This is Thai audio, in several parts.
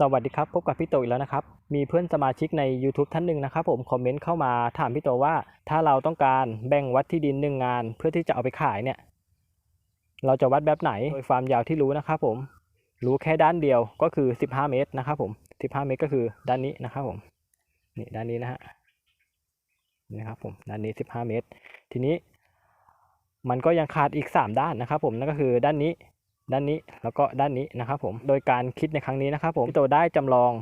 สวัสดีครับ พบกับพี่โตอีกแล้วนะครับ มีเพื่อนสมาชิกใน YouTube ท่านหนึ่งนะครับผมคอมเมนต์เข้ามาถามพี่โตว่า ถ้าเราต้องการแบ่งวัดที่ดินหนึ่งงาน เพื่อที่จะเอาไปขายเนี่ย เราจะวัดแบบไหนโดยความยาวที่รู้นะครับผม รู้แค่ด้านเดียวก็คือ 15 เมตรนะครับผม 15 เมตรก็คือด้านนี้นะครับผม นี่ด้านนี้นะฮะนี่นะครับผมด้านนี้ 15 เมตร ทีนี้ มันก็ยังขาดอีก 3 ด้านนะครับผมนั่นก็คือด้านนี้ ด้านนี้แล้วก็ด้านนี้นะครับผมโดยการคิดในครั้งนี้นะครับผมพี่โตได้จำลอง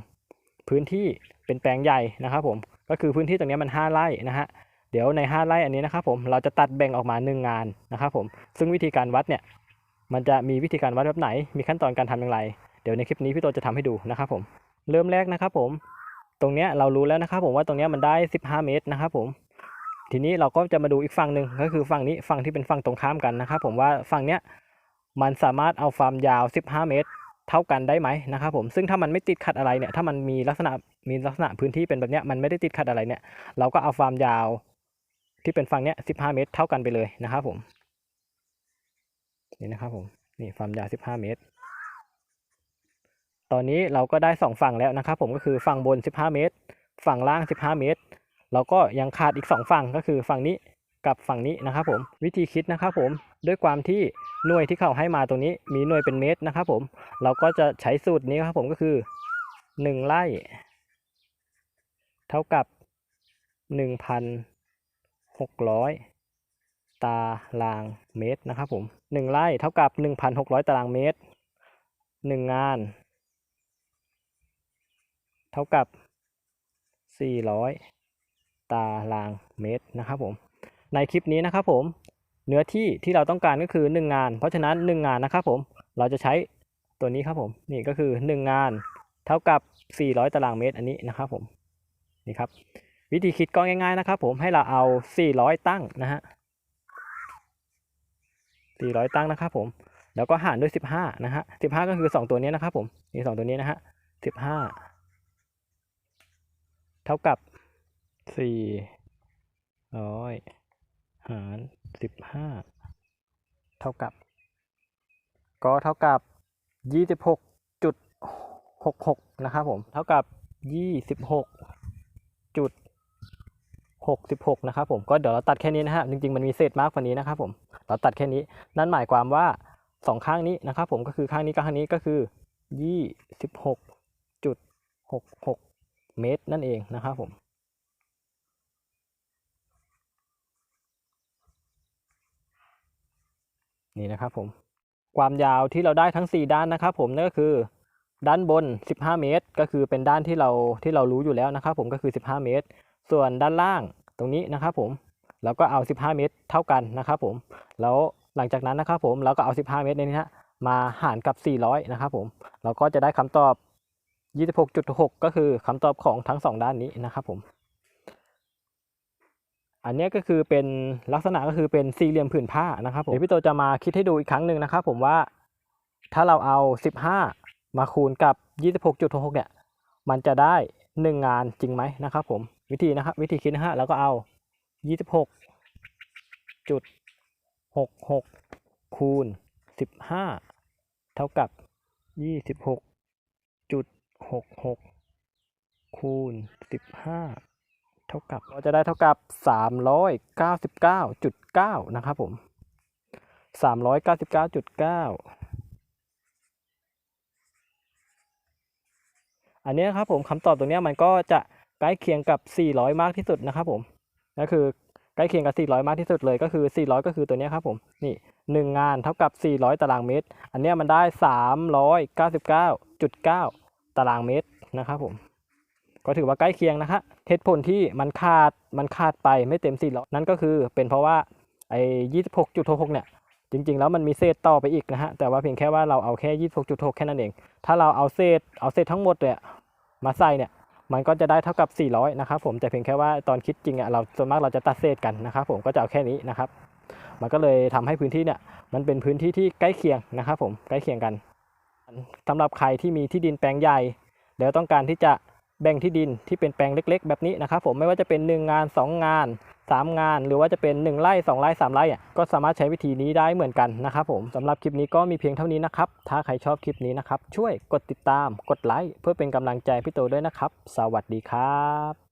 พื้นที่เป็นแปลงใหญ่นะครับผมก็คือพื้นที่ตรงนี้มัน 5 ไร่นะฮะเดี๋ยวใน 5 ไร่อันนี้นะครับผมเราจะตัดแบ่งออกมา 1 งานนะครับผมซึ่งวิธีการวัดเนี่ยมันจะมีวิธีการวัดแบบไหน มีขั้นตอนการทำอย่างไร เดี๋ยวในคลิปนี้พี่โตจะทำให้ดูนะครับผมเริ่มแรกนะครับผมตรงเนี้ยเรารู้แล้วนะครับผมว่าตรงเนี้ยมันได้ 15 เมตรนะครับผมทีนี้เราก็จะมาดูอีกฝั่งหนึ่งก็คือฝั่งนี้ฝั่งที่เป็นฝั่งตรงข้ามกันนะครับผมว่าฝั่งเนี้ย มันสามารถเอาความยาว 15 เมตร เท่ากันได้ไหมนะครับผมซึ่งถ้ามันไม่ติดขัดอะไรเนี่ยถ้ามันมีลักษณะมีลักษณะพื้นที่เป็นแบบเนี้ยมันไม่ได้ติดขัดอะไรเนี่ยเราก็เอาความยาวที่เป็นฝั่งเนี้ย 15 เมตร เท่ากันไปเลยนะครับผมนี่นะครับผมนี่ความยาว 15 เมตร ตอนนี้เราก็ได้สองฝั่งแล้วนะครับผมก็คือฝั่งบน 15 เมตร ฝั่งล่าง 15 เมตร เราก็ยังขาดอีก 2 ฝั่งก็คือฝั่งนี้ กับฝั่งนี้นะครับผมวิธีคิดนะครับผมด้วยความที่หน่วยที่เขาให้มาตรงนี้มีหน่วยเป็นเมตรนะครับผมเราก็จะใช้สูตรนี้ครับผมก็คือ 1 ไร่ เท่ากับ 1,600 ตารางเมตรนะครับผม1ไร่เท่ากับ 1,600 ตารางเมตร 1 งาน เท่ากับ 400 ตารางเมตรนะครับผม ในคลิปนี้นะครับผมเนื้อที่ที่เราต้องการก็คือ 1 งาน เพราะฉะนั้น 1 งานนะครับผมเราจะใช้ตัวนี้ครับผมนี่ก็คือ 1 งาน เท่ากับ 400 ตารางเมตรอันนี้นะครับผมนี่ครับวิธีคิดก็ง่ายๆนะครับผมให้เราเอา 400 ตั้งนะฮะ400 ตั้งนะครับผมแล้วก็หารด้วย 15 นะฮะ 15 ก็คือ 2 ตัวนี้นะครับผมนี่2ตัวนี้นะฮะ 15 เท่ากับ400 หารสิบห้าเท่ากับ ก็เท่ากับยี่สิบหกจุดหกหกนะครับผม เท่ากับยี่สิบหกจุดหกสิบหกนะครับผม ก็เดี๋ยวเราตัดแค่นี้นะฮะ จริงๆ มันมีเศษมากกว่านี้นะครับผม เราตัดแค่นี้ นั่นหมายความว่าสองข้างนี้นะครับผม ก็คือข้างนี้กับข้างนี้ก็คือยี่สิบหกจุดหกหกเมตรนั่นเองนะครับผม นี่นะครับผมความยาวที่เราได้ทั้ง 4 ด้านนะครับผมนั่นก็คือ ด้านบน 15 เมตร ก็คือเป็นด้านที่เราที่เรารู้อยู่แล้วนะครับผมก็คือ 15 เมตร ส่วนด้านล่างตรงนี้นะครับผมเราก็เอา 15 เมตรเท่ากันนะครับผมแล้วหลังจากนั้นนะครับผมเราก็เอา 15 เมตรในนี้นะมาหารกับ 400 นะครับผมเราก็จะได้คำตอบ 26.6 ก็คือคำตอบของทั้ง 2 ด้านนี้นะครับผม อันนี้ก็คือเป็นลักษณะก็คือเป็นสี่เหลี่ยมผืนผ้านะครับผมเดี๋ยวพี่โตจะมาคิดให้ดูอีกครั้งหนึ่งนะครับผมว่าถ้าเราเอา 15 มาคูณกับ 26.66เนี่ยมันจะได้ 1 งานจริงไหมนะครับผมวิธีนะครับวิธีคิดนะฮะแล้วก็เอา 26.66 คูณ 15 เท่ากับ 26.66 คูณ 15 เท่ากับก็จะได้เท่ากับ 399.9 นะครับผม 399.9 อันนี้ครับผมคำตอบตรงนี้มันก็จะใกล้เคียงกับ 400 มากที่สุดนะครับผมก็คือใกล้เคียงกับ 400 มากที่สุดเลยก็คือ 400 ก็คือตัวนี้ครับผมนี่ 1 งานเท่ากับ 400 ตารางเมตร อันนี้มันได้ 399.9 ตารางเมตรนะครับผม ก็ถือว่าใกล้เคียงนะฮะเหตุผลที่มันขาดมันขาดไปไม่เต็ม400นั่นก็คือเป็นเพราะว่าไอ้26.66เนี่ยจริง ๆ แล้วมันมีเศษต่อไปอีกนะฮะแต่ว่าเพียงแค่ว่าเราเอาแค่26.6แค่นั้นเอง ถ้าเราเอาเศษเอาเศษทั้งหมดเนี่ยมาใส่เนี่ยมันก็จะได้เท่ากับ 400 นะครับผมแต่เพียงแค่ว่าตอนคิดจริงอะเราส่วนมากเราจะตัดเศษกันนะครับผมก็จะเอาแค่นี้นะครับ มันก็เลยทำให้พื้นที่เนี่ยมันเป็นพื้นที่ที่ใกล้เคียงนะครับผมใกล้เคียงกันสำหรับใครที่มีที่ดินแปลงใหญ่ แล้วต้องการที่จะ แบ่งที่ดินที่เป็นแปลงเล็ก ๆ แบบนี้นะครับผมไม่ว่าจะเป็น 1 งาน 2 งาน 3 งาน หรือว่าจะเป็น 1ไร่2ไร่3ไร่อ่ก็สามารถใช้วิธีนี้ได้เหมือนกันนะครับผมสำหรับคลิปนี้ก็มีเพียงเท่านี้นะครับ ถ้าใครชอบคลิปนี้นะครับ ช่วยกดติดตามกดไลค์เพื่อเป็นกำลังใจพี่โตด้วยนะครับ สวัสดีครับ